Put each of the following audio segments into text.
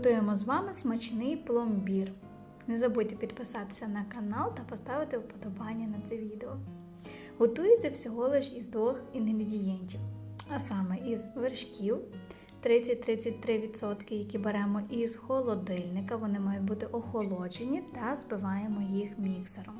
Готуємо з вами смачний пломбір. Не забудьте підписатися на канал та поставити вподобання на це відео. Готується всього лиш із двох інгредієнтів, а саме із вершків 30-33%, які беремо із холодильника, вони мають бути охолоджені та збиваємо їх міксером.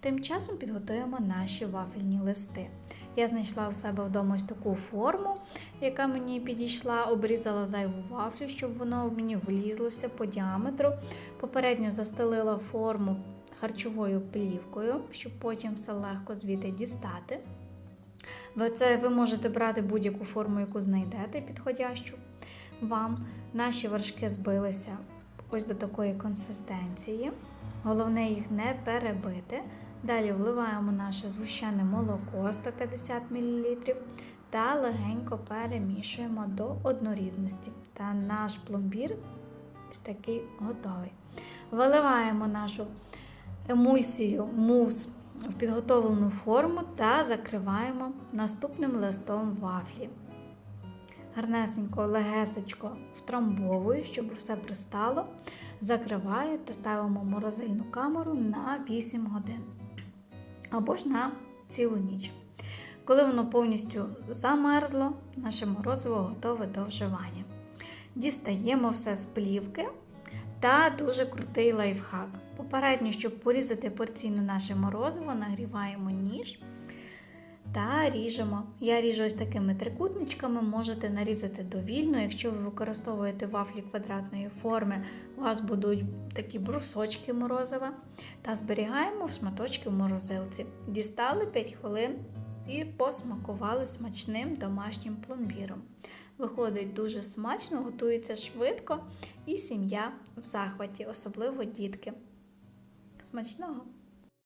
Тим часом підготуємо наші вафельні листи. Я знайшла у себе вдома ось таку форму, яка мені підійшла, обрізала зайву вафлю, щоб воно мені влізлося по діаметру. Попередньо застелила форму харчовою плівкою, щоб потім все легко звідти дістати. Це, ви можете брати будь-яку форму, яку знайдете, підходящу вам. Наші вершки збилися ось до такої консистенції. Головне їх не перебити. Далі вливаємо наше згущене молоко 150 мл та легенько перемішуємо до однорідності. Та наш пломбір ось такий готовий. Виливаємо нашу емульсію мус в підготовлену форму та закриваємо наступним листом вафлі. Гарнесенько, легесечко втрамбовую, щоб все пристало. Закриваю та ставимо в морозильну камеру на 8 годин або ж на цілу ніч. Коли воно повністю замерзло, наше морозиво готове до вживання. Дістаємо все з плівки та дуже крутий лайфхак. Попередньо, щоб порізати порційно наше морозиво, нагріваємо ніж та ріжемо. Я ріжу ось такими трикутничками, можете нарізати довільно. Якщо ви використовуєте вафлі квадратної форми, у вас будуть такі брусочки морозива. Та зберігаємо в шматочки в морозилці. Дістали 5 хвилин і посмакували смачним домашнім пломбіром. Виходить дуже смачно, готується швидко і сім'я в захваті, особливо дітки. Смачного!